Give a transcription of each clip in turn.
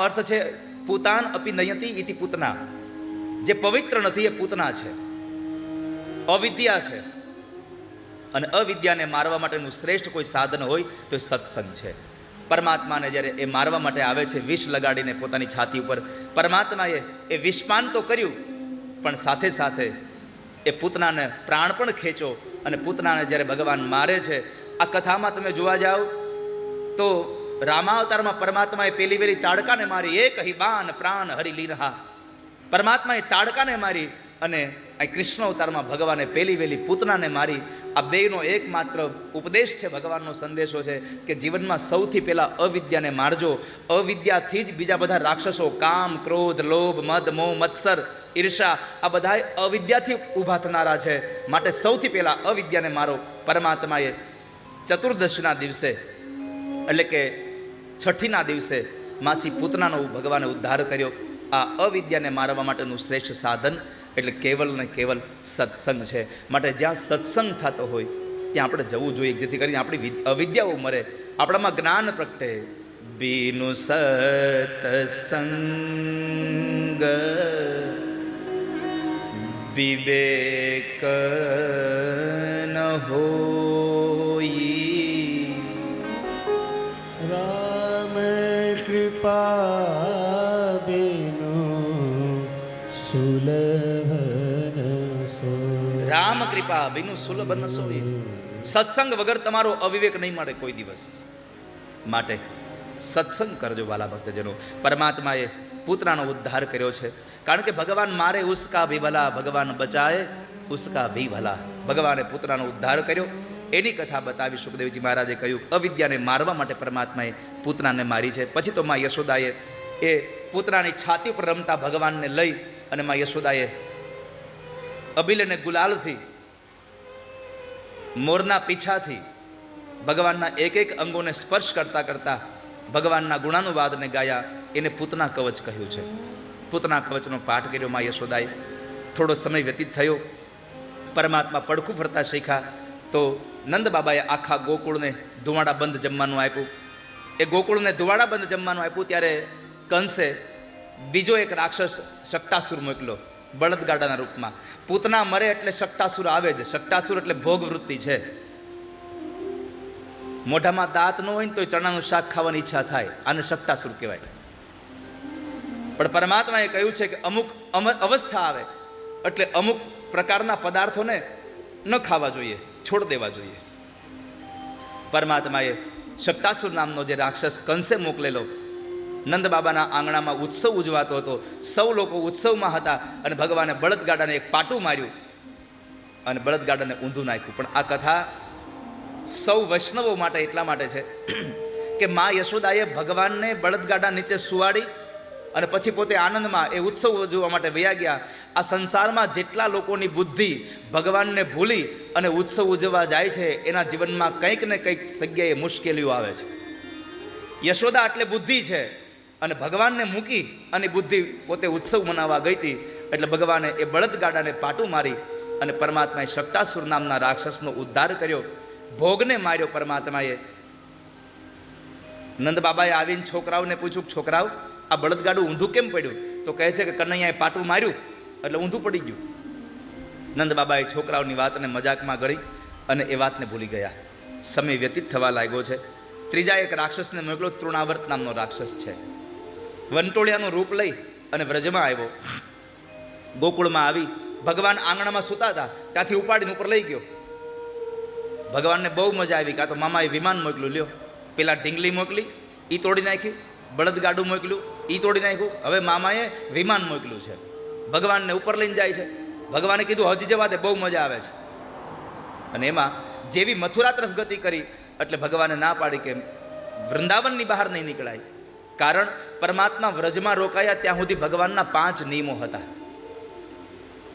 અર્થ છે, પૂતાન અપી નયતી ઇતિ પૂતના. જે પવિત્ર નથી, એ પૂતના છે. અવિદ્યા છે. અને અવિદ્યાને મારવા માટેનું શ્રેષ્ઠ કોઈ સાધન હોય, તો એ સત્સંગ છે. પરમાત્માને જ્યારે એ મારવા માટે આવે છે, વિષ લગાડીને પોતાની છાતી ઉપર, પરમાત્માએ એ વિષપાન તો કર્યું, પણ સાથે સાથે એ પૂતનાને પ્રાણ પણ ખેંચો અને પૂતનાને જ્યારે ભગવાન મારે છે, આ કથામાં તમે જોવા જાઓ, તો રામાવતારમાં પરમાત્માએ પેલી વેલી તાડકાને મારી, એક બાન પ્રાણ હરી લીધા. પરમાત્માએ તાડકાને મારી અને આ કૃષ્ણ અવતારમાં ભગવાને પેલી વેલી પૂતનાને મારી. આ બેનો એકમાત્ર ઉપદેશ છે ભગવાનનો સંદેશો છે કે જીવનમાં સૌથી પહેલાં અવિદ્યાને મારજો. અવિદ્યાથી જ બીજા બધા રાક્ષસો, કામ, ક્રોધ, લોભ, મદ, મોહ, મત્સર, ઈર્ષા, આ બધા અવિદ્યાથી ઊભા થનારા છે. માટે સૌથી પહેલાં અવિદ્યાને મારો. પરમાત્માએ ચતુર્દશના દિવસે, એટલે કે છઠ્ઠીના દિવસે માસી પૂતનાનો ભગવાને ઉદ્ધાર કર્યો. આ અવિદ્યાને મારવા માટેનું શ્રેષ્ઠ સાધન એટલે કેવલ ને કેવલ સત્સંગ છે. માટે જ્યાં સત્સંગ થતો હોય, ત્યાં આપણે જવું જોઈએ, જેથી કરીને આપણી અવિદ્યાઓ મરે. આપણામાં જ્ઞાન પ્રગટે. બીનુ સતસંગ વિવેક ન હોઈ રામ કૃપા બિનુ સુલભ ન સોય સત્સંગ વગર તમારો અવિવેક નહીં મળે કોઈ દિવસ. માટે સત્સંગ કરજો વાલા ભક્તજનો. પરમાત્માએ પુત્રાનો ઉદ્ધાર કર્યો છે. કારણ કે ભગવાન મારે ઉસકા ભી ભલા, ભગવાન બચાએ, ઉસકા ભી ભલા. ભગવાને પુત્રાનો ઉદ્ધાર કર્યો. એની કથા બતાવી સુખદેવજી મહારાજે કહ્યું, અવિદ્યાને મારવા માટે પરમાત્માએ પૂતનાને મારી છે. પછી તો માં યશોદાએ એ પૂતનાની છાતી ઉપર રમતા ભગવાનને લઈ અને માં યશોદાએ અબિલ અને ગુલાલથી, મોરના પીછાથી ભગવાનના એક એક અંગોને સ્પર્શ કરતા કરતા ભગવાનના ગુણાનુવાદને ગાયા, એને પૂતના કવચ કહ્યું છે. પૂતના કવચનો પાઠ કર્યો માં યશોદાએ. થોડો સમય વ્યતીત થયો. પરમાત્મા પડખું ફરતા શીખ્યા. તો નંદ બાબાએ આખા ગોકુળને ધુવાડા બંધ જમવાનું આપ્યું. એ ગોકુળને ધુવાડા બંધ જમવાનું આપ્યું ત્યારે કંસે બીજો એક રાક્ષસ શક્ટાસુર મોકલ્યો બળદગાડાના રૂપમાં. પૂતના મરે એટલે શક્ટાસુર આવે જ. શક્ટાસુર એટલે ભોગ છે. મોઢામાં દાંત ન હોય ને તો ચણાનું શાક ખાવાની ઈચ્છા થાય. આને શક્ટાસુર કહેવાય. પણ પરમાત્માએ કહ્યું છે કે અમુક અમ- અવસ્થા આવે. એટલે અમુક પ્રકારના પદાર્થોને ન ખાવા જોઈએ. છોડ દેવા જોઈએ. પરમાત્માએ શક્ટાસુર નામનો જે રાક્ષસ કંસે મોકલેલો, નંદ બાબાના આંગણામાં ઉત્સવ ઉજવાતો હતો. સૌ લોકો ઉત્સવમાં હતા અને ભગવાને બળદગાડાને એક પાટું માર્યું અને બળદગાડાને ઊંધું નાખ્યું. પણ આ કથા સૌ વૈષ્ણવો માટે એટલા માટે છે કે મા યશોદાએ ભગવાનને બળદગાડા નીચે સુવાડી અને પછી પોતે આનંદમાં એ ઉત્સવ ઉજવવા માટે વયા ગયા. આ સંસારમાં જેટલા લોકોની બુદ્ધિ ભગવાનને ભૂલી અને ઉત્સવ ઉજવવા જાય છે, એના જીવનમાં કંઈક ને કંઈક જગ્યાએ મુશ્કેલીઓ આવે છે. યશોદા એટલે બુદ્ધિ છે અને ભગવાનને મૂકી અને બુદ્ધિ પોતે ઉત્સવ મનાવવા ગઈ હતી, એટલે ભગવાને એ બળદગાડાને પાટું મારી અને પરમાત્માએ શક્ટાસુર નામના રાક્ષસનો ઉદ્ધાર કર્યો. ભોગને માર્યો પરમાત્માએ. નંદ બાબાએ આવીને છોકરાઓને પૂછ્યું, છોકરાઓ આ બળદગાડું ઊંધું કેમ પડ્યું? તો કહે છે કે કનૈયાએ પાટું માર્યું, એટલે ઊંધું પડી ગયું. નંદ બાબાએ છોકરાઓની વાતને મજાકમાં ગળી અને એ વાતને ભૂલી ગયા. સમય વ્યતીત થવા લાગ્યો છે. ત્રીજા એક રાક્ષસને મોકલો તૃણાવર્ત નામનો રાક્ષસ છે. વંટોળિયાનું રૂપ લઈ અને વ્રજમાં આવ્યો. ગોકુળમાં આવી, ભગવાન આંગણામાં સૂતા હતા, ત્યાંથી ઉપાડીને ઉપર લઈ ગયો. ભગવાનને બહુ મજા આવી, કાં તો મામાએ વિમાન મોકલ્યું, લ્યો. પેલા ઢીંગલી મોકલી એ તોડી નાખ્યું બળદગાડું મોકલ્યું એ તોડી નાખ્યું. હવે મામાએ વિમાન મોકલ્યું છે. ભગવાનને ઉપર લઈને જાય છે. ભગવાને કીધું, હજી જવા દે, બહુ મજા આવે છે. અને એમાં જેવી મથુરા તરફ ગતિ કરી, એટલે ભગવાને ના પાડી કે વૃંદાવનની બહાર નહીં નીકળાય. કારણ પરમાત્મા વ્રજમાં રોકાયા ત્યાં સુધી ભગવાનના પાંચ નિયમો હતા.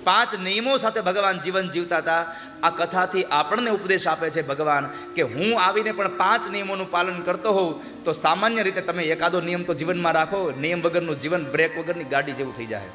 પાંચ નિયમો સાથે ભગવાન જીવન જીવતા હતા. આ કથાથી આપણને ઉપદેશ આપે છે ભગવાન કે હું આવીને પણ પાંચ નિયમોનું પાલન કરતો હોઉં, તો સામાન્ય રીતે તમે એકાદો નિયમ તો જીવનમાં રાખો, નિયમ વગરનું જીવન બ્રેક વગરની ગાડી જેવું થઈ જાય.